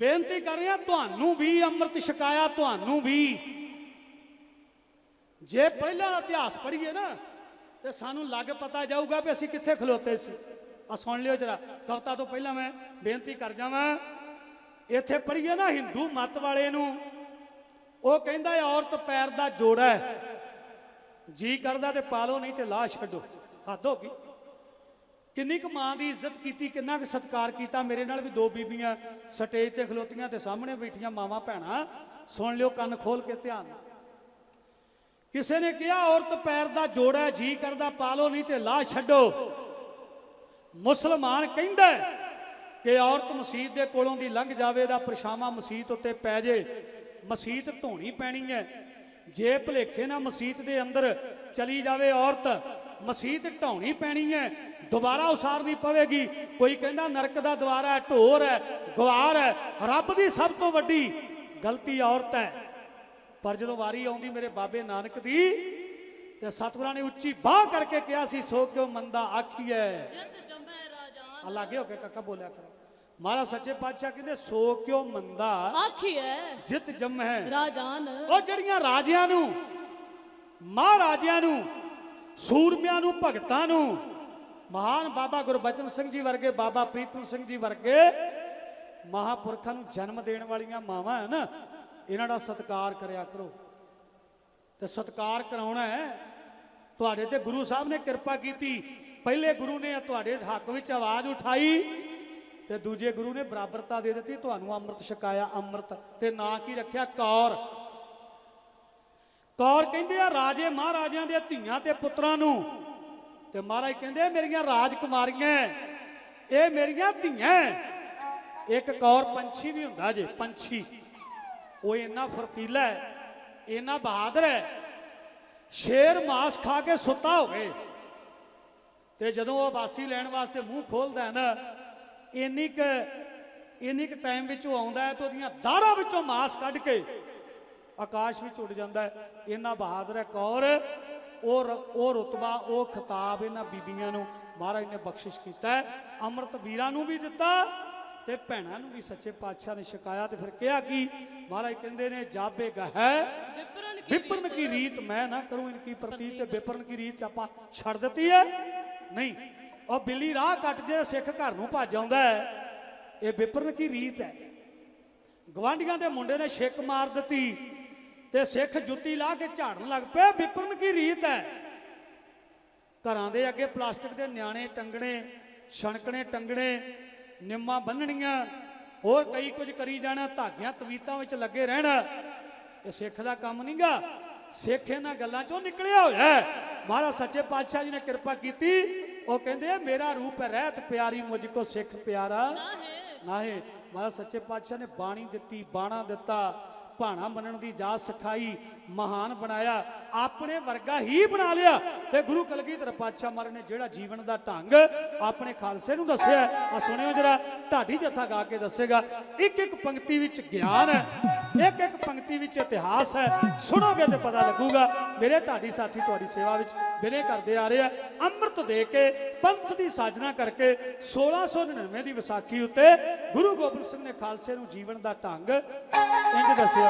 ਬੇਨਤੀ ਕਰ ਰਿਹਾ, ਤੁਹਾਨੂੰ ਵੀ ਅੰਮ੍ਰਿਤ ਛਕਾਇਆ, ਤੁਹਾਨੂੰ ਵੀ। ਜੇ ਪਹਿਲਾਂ ਇਤਿਹਾਸ ਪੜ੍ਹੀਏ ਨਾ, ਤੇ ਸਾਨੂੰ ਲੱਗ ਪਤਾ ਜਾਊਗਾ ਵੀ ਅਸੀਂ ਕਿੱਥੇ ਖਲੋਤੇ ਸੀ। ਆ ਸੁਣ ਲਿਓ ਜਰਾ, ਕਵਤਾ ਤੋਂ ਪਹਿਲਾਂ ਮੈਂ ਬੇਨਤੀ ਕਰ ਜਾਵਾਂ। ਇੱਥੇ ਪੜ੍ਹੀਏ ਨਾ ਹਿੰਦੂ ਮਤ ਵਾਲੇ ਨੂੰ, ਉਹ ਕਹਿੰਦਾ ਔਰਤ ਪੈਰ ਦਾ ਜੋੜਾ ਹੈ। ਜੀ ਕਰਦਾ ਤੇ ਪਾ ਪਾਲੋ, ਨਹੀਂ ਤੇ ਲਾਹ ਛੱਡੋ ਹੱਦ ਹੋ ਗਈ। ਕਿੰਨੀ ਕੁ ਮਾਂ ਦੀ ਇੱਜ਼ਤ ਕੀਤੀ ਕਿੰਨਾ ਕੁ ਸਤਿਕਾਰ ਕੀਤਾ ਮੇਰੇ ਨਾਲ ਵੀ ਦੋ ਬੀਬੀਆਂ ਸਟੇਜ ਤੇ ਖਲੋਤੀਆਂ ਤੇ ਸਾਹਮਣੇ ਬੈਠੀਆਂ ਮਾਵਾਂ ਭੈਣਾਂ। ਸੁਣ ਲਿਓ ਕੰਨ ਖੋਲ ਕੇ ਧਿਆਨ ਨਾਲ। ਕਿਸੇ ਨੇ ਕਿਹਾ ਔਰਤ ਪੈਰ ਦਾ ਜੋੜਾ ਹੈ, ਜੀ ਕਰਦਾ ਪਾਲੋ ਨਹੀਂ ਤੇ ਲਾਹ ਛੱਡੋ। ਮੁਸਲਮਾਨ ਕਹਿੰਦਾ ਕਿ ਔਰਤ ਮਸਜਿਦ ਦੇ ਕੋਲੋਂ ਦੀ ਲੰਘ ਜਾਵੇ ਦਾ ਪਰਛਾਵਾਂ ਮਸਜਿਦ ਉੱਤੇ ਪੈ ਜੇ। ਮਸਜਿਦ ਧੋਣੀ ਪੈਣੀ ਹੈ। ਜੇ ਭਲੇਖੇ ਨਾਲ ਮਸਜਿਦ ਦੇ ਅੰਦਰ ਚਲੀ ਜਾਵੇ ਔਰਤ ਮਸਜਿਦ ਢਾਉਣੀ ਪੈਣੀ ਹੈ ਦੁਬਾਰਾ ਉਸਾਰਨੀ ਪਵੇਗੀ। ਕੋਈ ਕਹਿੰਦਾ ਨਰਕ ਦਾ ਦਵਾਰਾ ਹੈ ਢੋਰ ਹੈ ਗਵਾਰ ਹੈ ਰੱਬ ਦੀ ਸਭ ਤੋਂ ਵੱਡੀ ਗਲਤੀ ਔਰਤ ਹੈ। ਪਰ ਜਦੋਂ ਵਾਰੀ ਆਉਂਦੀ ਮੇਰੇ ਬਾਬੇ ਨਾਨਕ ਦੀ ਤੇ ਸਤਿਗੁਰਾਂ ਨੇ ਉੱਚੀ ਬਾਹ ਕਰਕੇ ਕਿਹਾ ਸੀ ਸੋ ਕਿਉ ਮੰਦਾ ਆਖੀਐ ਜਿਤ ਜੰਮੈ ਰਾਜਾਨ। ਹੋ ਕੇ ਕਾਕਾ ਬੋਲਿਆ ਕਰੋ। ਮਹਾਰਾਜ ਸੱਚੇ ਪਾਤਸ਼ਾਹ ਕਹਿੰਦੇ ਸੋ ਕਿਉ ਮੰਦਾ ਆਖੀਐ ਜਿਤ ਜੰਮ। ਰਾਜਾਨ। ਉਹ ਜਿਹੜੀਆਂ ਰਾਜਿਆਂ ਨੂੰ ਮਹਾਰਾਜਿਆਂ ਨੂੰ ਸੂਰਮਿਆਂ ਨੂੰ, ਭਗਤਾਂ ਨੂੰ। ਮਹਾਨ ਬਾਬਾ ਗੁਰਬਚਨ ਸਿੰਘ ਜੀ ਵਰਗੇ, ਬਾਬਾ ਪ੍ਰੀਤਮ ਸਿੰਘ ਜੀ ਵਰਗੇ ਮਹਾਪੁਰਖਾਂ ਨੂੰ ਜਨਮ ਦੇਣ ਵਾਲੀਆਂ ਮਾਵਾਂ ਹਨ। ਇਹਨਾਂ ਦਾ ਸਤਿਕਾਰ ਕਰਿਆ ਕਰੋ। ਤੇ ਸਤਿਕਾਰ ਕਰਾਉਣਾ ਹੈ। ਤੁਹਾਡੇ ਤੇ ਗੁਰੂ ਸਾਹਿਬ ਨੇ ਕਿਰਪਾ ਕੀਤੀ। ਪਹਿਲੇ ਗੁਰੂ ਨੇ ਤੁਹਾਡੇ ਹੱਕ ਵਿੱਚ ਆਵਾਜ਼ ਉਠਾਈ ਤੇ ਦੂਜੇ ਗੁਰੂ ਨੇ ਬਰਾਬਰਤਾ ਦੇ ਦਿੱਤੀ। ਤੁਹਾਨੂੰ ਅੰਮ੍ਰਿਤ ਛਕਾਇਆ। ਅੰਮ੍ਰਿਤ ਤੇ ਨਾਂ ਕੀ ਰੱਖਿਆ? ਕੌਰ। ਕੌਰ ਕਹਿੰਦੇ ਆ ਰਾਜੇ ਮਹਾਰਾਜਿਆਂ ਦੇ ਧੀਆਂ ਤੇ ਪੁੱਤਰਾਂ ਨੂੰ। ਤੇ ਮਹਾਰਾਜ ਕਹਿੰਦੇ ਮੇਰੀਆਂ ਰਾਜਕੁਮਾਰੀਆਂ ਇਹ ਮੇਰੀਆਂ ਧੀਆਂ ਇੱਕ ਕੌਰ ਪੰਛੀ ਵੀ ਹੁੰਦਾ ਜੇ, ਪੰਛੀ। ਉਹ ਇੰਨਾ ਫਰਤੀਲਾ ਹੈ ਇੰਨਾ ਬਹਾਦਰ ਹੈ ਸ਼ੇਰ ਮਾਸ ਖਾ ਕੇ ਸੁੱਤਾ ਹੋਵੇ। ਤੇ ਜਦੋਂ ਉਹ ਬਾਸੀ ਲੈਣ ਵਾਸਤੇ ਮੂੰਹ ਖੋਲਦਾ ਹੈ ਨਾ, ਇੰਨੀ ਕ ਇੰਨੀ ਕ ਟਾਈਮ ਵਿੱਚ ਉਹ ਆਉਂਦਾ ਹੈ ਤੇ ਉਹਦੀਆਂ ਦਾੜਾਂ ਵਿੱਚੋਂ ਮਾਸ ਕੱਢ ਕੇ ਆਕਾਸ਼ ਵਿੱਚ ਉੱਡ ਜਾਂਦਾ ਹੈ। ਇੰਨਾ ਬਹਾਦਰ ਹੈ ਕੌਰ, ਉਹ ਰ- ਉਹ ਰਤਬਾ, ਉਹ ਖਿਤਾਬ ਇਹਨਾਂ ਬੀਬੀਆਂ ਨੂੰ ਮਹਾਰਾਜ ਨੇ ਬਖਸ਼ਿਸ਼ ਕੀਤਾ ਅੰਮ੍ਰਿਤ ਵੀਰਾਂ ਨੂੰ ਵੀ ਦਿੱਤਾ ਤੇ ਭੈਣਾਂ ਨੂੰ ਵੀ ਸੱਚੇ ਪਾਤਸ਼ਾਹ ਨੇ ਛਕਾਇਆ ਤੇ ਫਿਰ ਕਿਹਾ ਕਿ? ਮਹਾਰਾਜ ਕਹਿੰਦੇ ਨੇ ਜਾਬੇ ਗਹਿ, ਵਿਪਰਨ ਕੀ ਰੀਤ, ਮੈਂ ਨਾ ਕਰੂੰ ਇਨਕੀ ਪ੍ਰਤੀਤ ਤੇ ਵਿਪਰਨ ਕੀ ਰੀਤ ਚ ਆਪਾਂ ਛੱਡ ਦਿੱਤੀ ਹੈ? ਨਹੀਂ, ਉਹ ਬਿੱਲੀ ਰਾਹ ਕੱਟ ਜੇ ਸਿੱਖ ਘਰ ਨੂੰ ਭੱਜ ਆਉਂਦਾ ਹੈ। ਇਹ ਵਿਪਰਨ ਕੀ ਰੀਤ ਹੈ? ਗਵਾਂਢੀਆਂ ਦੇ ਮੁੰਡੇ ਨੇ ਛਿੱਕ ਮਾਰ ਦਿੱਤੀ। ਤੇ ਸਿੱਖ ਜੁੱਤੀ ਲਾ ਕੇ ਝਾੜਨ ਲੱਗ ਪਿਆ ਵਿਪਰਨ ਕੀ ਰੀਤ ਹੈ? ਘਰਾਂ ਦੇ ਅੱਗੇ ਪਲਾਸਟਿਕ ਦੇ ਨਿਆਣੇ ਟੰਗਣੇ ਛਣਕਣੇ ਟੰਗਣੇ ਨਿੰਮਾਂ ਬੰਨਣੀਆਂ ਹੋਰ ਕਈ ਕੁਝ ਕਰੀ ਜਾਣਾ ਧਾਗਿਆਂ ਤਵੀਤਾਂ ਵਿੱਚ ਲੱਗੇ ਰਹਿਣਾ। ਇਹ ਸਿੱਖ ਦਾ ਕੰਮ ਨਹੀਂਗਾ ਸਿੱਖ ਇਹਨਾਂ ਗੱਲਾਂ ਚੋਂ ਨਿਕਲਿਆ ਹੋਇਆ ਮਹਾਰਾਜ ਸੱਚੇ ਪਾਤਸ਼ਾਹ ਜੀ ਨੇ ਕਿਰਪਾ ਕੀਤੀ। ਉਹ ਕਹਿੰਦੇ ਮੇਰਾ ਰੂਪ ਹੈ ਰਹਿਤ ਪਿਆਰੀ ਮੁਝ ਕੋ ਸਿੱਖ ਪਿਆਰਾ ਨਾ ਹੈ। ਨਾਹੇ ਮਹਾਰਾਜ ਸੱਚੇ ਪਾਤਸ਼ਾਹ ਨੇ ਬਾਣੀ ਦਿੱਤੀ ਬਾਣਾ ਦਿੱਤਾ। ਭਾਣਾ ਮੰਨਣ ਦੀ ਜਾਚ ਸਿਖਾਈ, ਮਹਾਨ ਬਣਾਇਆ, ਆਪਣੇ ਵਰਗਾ ਹੀ ਬਣਾ ਲਿਆ ਤੇ ਗੁਰੂ ਕਲਗੀਧਰ ਪਾਤਸ਼ਾਹ ਮਹਾਰਾਜ ਨੇ ਜਿਹੜਾ ਜੀਵਨ ਦਾ ਢੰਗ ਆਪਣੇ ਖਾਲਸੇ ਨੂੰ ਦੱਸਿਆ ਆ ਸੁਣਿਓ ਜਰਾ, ਢਾਡੀ ਜਥਾ ਗਾ ਕੇ ਦੱਸੇਗਾ, ਇੱਕ ਇੱਕ ਪੰਕਤੀ ਵਿੱਚ ਗਿਆਨ ਹੈ, ਇੱਕ ਇੱਕ ਪੰਕਤੀ ਵਿੱਚ ਇਤਿਹਾਸ ਹੈ, ਸੁਣੋਗੇ ਤੇ ਪਤਾ ਲੱਗੂਗਾ, ਮੇਰੇ ਢਾਡੀ ਸਾਥੀ ਤੁਹਾਡੀ ਸੇਵਾ ਵਿੱਚ ਬਿਨੇ ਕਰਦੇ ਆ ਰਹੇ ਆ ਅੰਮ੍ਰਿਤ ਦੇ ਕੇ, ਪੰਥ ਦੀ ਸਾਜਨਾ ਕਰਕੇ 1699 ਦੀ ਵਿਸਾਖੀ ਉੱਤੇ ਗੁਰੂ ਗੋਬਿੰਦ ਸਿੰਘ ਨੇ ਖਾਲਸੇ ਨੂੰ ਜੀਵਨ ਦਾ ਢੰਗ ਇੰਜ ਦੱਸਿਆ।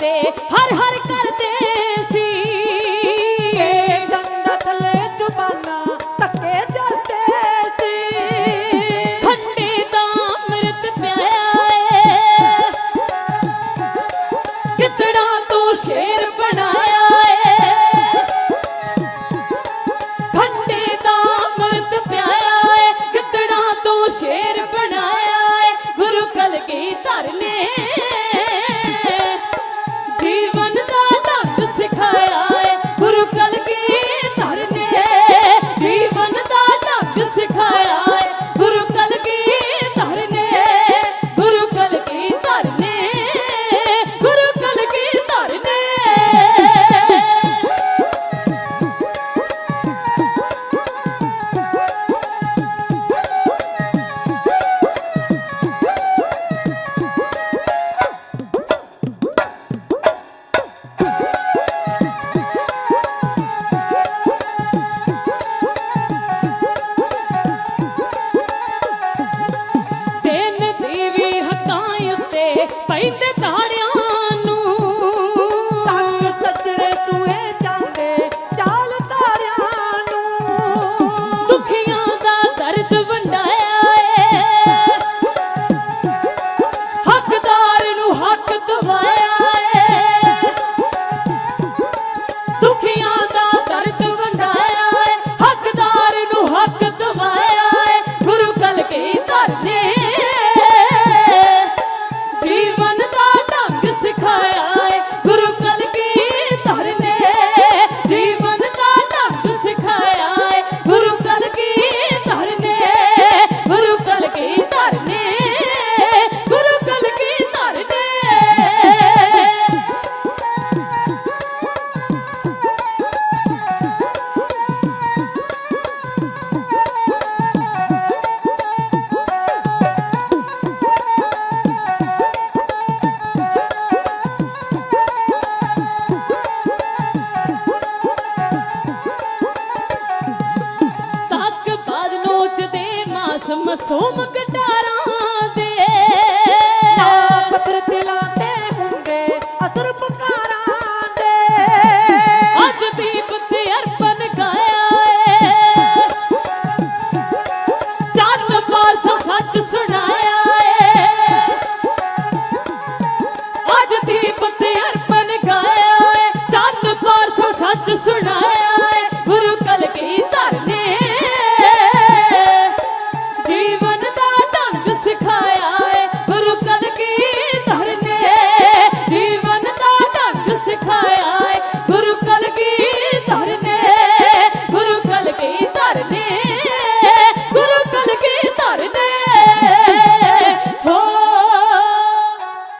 ਤੇ ਹਰ ਹਰ ਕਰਦੇ ਦਸ ਮਸੂਮ ਕਟਾਰਾਂ ਦੇ। ਨਾ ਪੱਥਰ ਦਿਲਾਂ ਹੁੰਦੇ ਅਸਰ ਪੁਕਾਰਾਂ ਦੇ। ਅੱਜ ਦੀਪ ਤੇ ਅਰਪਣ ਗਾਇਆ ਏ। ਚੰਨ ਪਾਸ ਸੱਚ